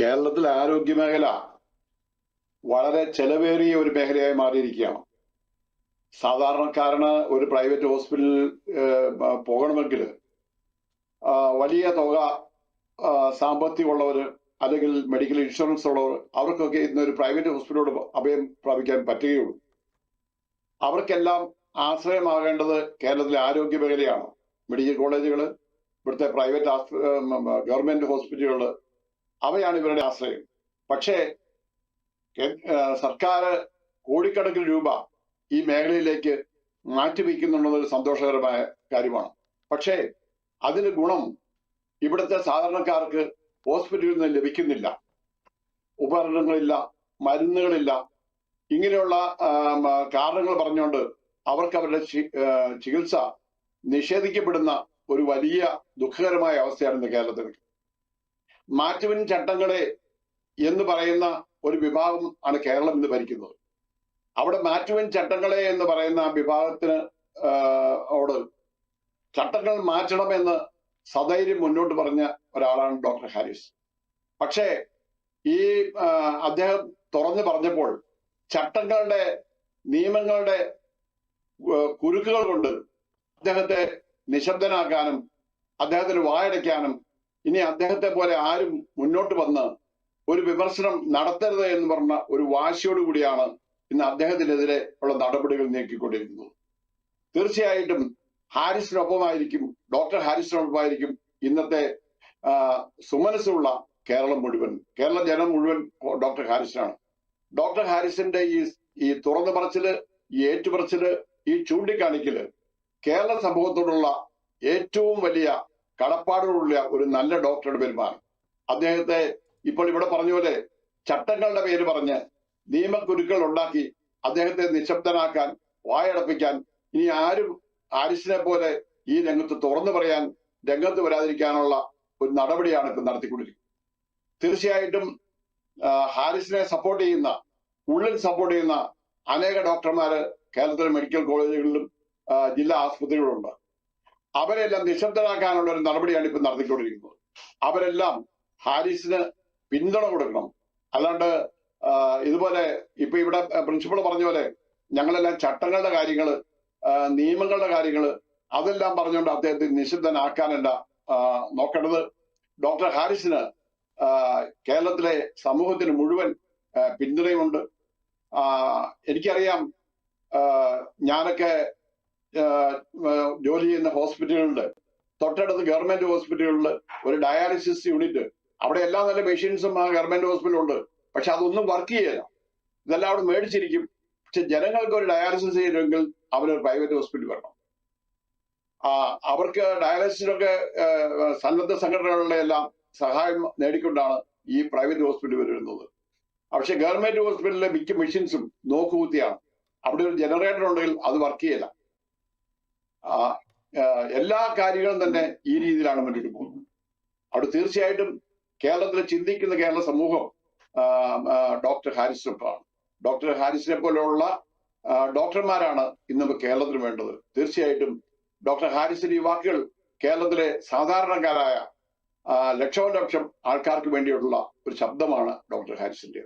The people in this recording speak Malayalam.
കേരളത്തിലെ ആരോഗ്യ മേഖല വളരെ ചെലവേറിയ ഒരു മേഖലയായി മാറിയിരിക്കുകയാണ്. സാധാരണക്കാരന് ഒരു പ്രൈവറ്റ് ഹോസ്പിറ്റലിൽ പോകണമെങ്കിൽ വലിയ തുക സാമ്പത്തികമുള്ളവർ അല്ലെങ്കിൽ മെഡിക്കൽ ഇൻഷുറൻസ് ഉള്ളവർ അവർക്കൊക്കെ ഇന്ന് ഒരു പ്രൈവറ്റ് ഹോസ്പിറ്റലോട് അഭയം പ്രാപിക്കാൻ പറ്റുകയുള്ളൂ. അവർക്കെല്ലാം ആശ്രയമാകേണ്ടത് കേരളത്തിലെ ആരോഗ്യ മേഖലയാണ്. മെഡിക്കൽ കോളേജുകൾ ഇവിടുത്തെ പ്രൈവറ്റ് ഗവൺമെന്റ് ഹോസ്പിറ്റലുകൾ അവയാണ് ഇവരുടെ ആശ്രയം. പക്ഷേ സർക്കാർ കോടിക്കണക്കിന് രൂപ ഈ മേഖലയിലേക്ക് മാറ്റിവെക്കുന്നുള്ളത് ഒരു സന്തോഷകരമായ കാര്യമാണ്. പക്ഷേ അതിന് ഗുണം ഇവിടുത്തെ സാധാരണക്കാർക്ക് ഹോസ്പിറ്റലിൽ നിന്ന് ലഭിക്കുന്നില്ല. ഉപകരണങ്ങളില്ല മരുന്നുകളില്ല. ഇങ്ങനെയുള്ള കാരണങ്ങൾ പറഞ്ഞുകൊണ്ട് അവർക്ക് അവരുടെ ചികിത്സ നിഷേധിക്കപ്പെടുന്ന ഒരു വലിയ ദുഃഖകരമായ അവസ്ഥയാണ് ഇന്ന് കേരളത്തിൽ മാറ്റുവിൻ ചട്ടങ്ങളെ എന്ന് പറയുന്ന ഒരു വിഭാഗം ആണ് കേരളം ഇന്ന് ഭരിക്കുന്നത്. അവിടെ മാറ്റുവിൻ ചട്ടങ്ങളെ എന്ന് പറയുന്ന ആ വിഭാഗത്തിന് അവിടെ ചട്ടങ്ങൾ മാറ്റണമെന്ന് സധൈര്യം മുന്നോട്ട് പറഞ്ഞ ഒരാളാണ് ഡോക്ടർ ഹാരിസ്. പക്ഷേ ഈ അദ്ദേഹം തുറന്നു പറഞ്ഞപ്പോൾ ചട്ടങ്ങളുടെ നിയമങ്ങളുടെ കുരുക്കുകൾ കൊണ്ട് അദ്ദേഹത്തെ നിശബ്ദനാക്കാനും അദ്ദേഹത്തിന് വായടയ്ക്കാനും ഇനി അദ്ദേഹത്തെ പോലെ ആരും മുന്നോട്ട് വന്ന് ഒരു വിമർശനം നടത്തരുത് എന്ന് പറഞ്ഞ ഒരു വാശിയോടുകൂടിയാണ് ഇന്ന് അദ്ദേഹത്തിനെതിരെ ഉള്ള നടപടികൾ നീക്കിക്കൊണ്ടിരിക്കുന്നത്. തീർച്ചയായിട്ടും ഹാരിസിനൊപ്പമായിരിക്കും ഡോക്ടർ ഹാരിസിനൊപ്പമായിരിക്കും ഇന്നത്തെ സുമനസ്സുള്ള കേരളം മുഴുവൻ കേരള ജനം മുഴുവൻ ഡോക്ടർ ഹാരിസിനാണ്. ഡോക്ടർ ഹാരിസിന്റെ ഈ ഈ തുറന്നു പറച്ചിൽ ഈ ഏറ്റുപറച്ചിൽ ഈ ചൂണ്ടിക്കാണിക്കൽ കേരള സമൂഹത്തോടുള്ള ഏറ്റവും വലിയ കടപ്പാടുള്ള ഒരു നല്ല ഡോക്ടറുടെ പെരുമാറും അദ്ദേഹത്തെ ഇപ്പോൾ ഇവിടെ പറഞ്ഞ പോലെ ചട്ടങ്ങളുടെ പേര് പറഞ്ഞ് നിയമക്കുരുക്കൾ ഉണ്ടാക്കി അദ്ദേഹത്തെ നിശബ്ദനാക്കാൻ വായടപ്പിക്കാൻ ഇനി ആരും ആരിസിനെ പോലെ ഈ രംഗത്ത് തുറന്നു പറയാൻ രംഗത്ത് വരാതിരിക്കാനുള്ള ഒരു നടപടിയാണ് ഇപ്പം നടത്തിക്കൊണ്ടിരിക്കുന്നത്. തീർച്ചയായിട്ടും ഹാരിസിനെ സപ്പോർട്ട് ചെയ്യുന്ന ഉള്ളിൽ സപ്പോർട്ട് ചെയ്യുന്ന അനേക ഡോക്ടർമാര് കേരളത്തിലെ മെഡിക്കൽ കോളേജുകളിലും ജില്ലാ ആസ്പത്രികളിലുണ്ട്. അവരെല്ലാം നിശബ്ദരാക്കാനുള്ള ഒരു നടപടിയാണ് ഇപ്പൊ നടത്തിക്കൊണ്ടിരിക്കുന്നത് അവരെല്ലാം ഹാരിസിന് പിന്തുണ കൊടുക്കണം. അല്ലാണ്ട് ഇതുപോലെ ഇപ്പൊ ഇവിടെ പ്രിൻസിപ്പൾ പറഞ്ഞ പോലെ ഞങ്ങളെല്ലാം ചട്ടങ്ങളുടെ കാര്യങ്ങൾ നിയമങ്ങളുടെ കാര്യങ്ങൾ അതെല്ലാം പറഞ്ഞുകൊണ്ട് അദ്ദേഹത്തെ നിശബ്ദനാക്കാനല്ല നോക്കേണ്ടത്. ഡോക്ടർ ഹാരിസിന് കേരളത്തിലെ സമൂഹത്തിന് മുഴുവൻ പിന്തുണയുണ്ട്. എനിക്കറിയാം ഞാനൊക്കെ ജോലി ചെയ്യുന്ന ഹോസ്പിറ്റലുകളിൽ തൊട്ടടുത്ത് ഗവൺമെന്റ് ഹോസ്പിറ്റലുകളിൽ ഒരു ഡയാലിസിസ് യൂണിറ്റ്. അവിടെ എല്ലാ നല്ല മെഷീൻസും ആ ഗവൺമെന്റ് ഹോസ്പിറ്റലുണ്ട്. പക്ഷെ അതൊന്നും വർക്ക് ചെയ്യില്ല. ഇതെല്ലാം അവിടെ മേടിച്ചിരിക്കും. പക്ഷെ ജനങ്ങൾക്ക് ഒരു ഡയാലിസിസ് ചെയ്യണമെങ്കിൽ അവരൊരു പ്രൈവറ്റ് ഹോസ്പിറ്റൽ വരണം. അവർക്ക് ഡയാലിസിസിനൊക്കെ സന്നദ്ധ സംഘടനകളുടെ എല്ലാം സഹായം നേടിക്കൊണ്ടാണ് ഈ പ്രൈവറ്റ് ഹോസ്പിറ്റൽ വരുന്നത്. പക്ഷെ ഗവൺമെന്റ് ഹോസ്പിറ്റലിലെ മിക്ക മെഷീൻസും നോക്കുകുത്തിയാണ്. അവിടെ ഒരു ജനറേറ്റർ ഉണ്ടെങ്കിൽ അത് വർക്ക് ചെയ്യില്ല. എല്ലാ കാര്യങ്ങളും തന്നെ ഈ രീതിയിലാണ് മുന്നോട്ട് പോകുന്നത്. അവിടെ തീർച്ചയായിട്ടും കേരളത്തിൽ ചിന്തിക്കുന്ന കേരള സമൂഹം ഡോക്ടർ ഹാരിസിനൊപ്പമാണ്. ഡോക്ടർ ഹാരിസിനെ പോലെയുള്ള ഡോക്ടർമാരാണ് ഇന്ന് കേരളത്തിന് വേണ്ടത്. തീർച്ചയായിട്ടും ഡോക്ടർ ഹാരിസിന്റെ ഈ വാക്കുകൾ കേരളത്തിലെ സാധാരണക്കാരായ ലക്ഷോ ലക്ഷം ആൾക്കാർക്ക് വേണ്ടിയുള്ള ഒരു ശബ്ദമാണ് ഡോക്ടർ ഹാരിസിന്റെ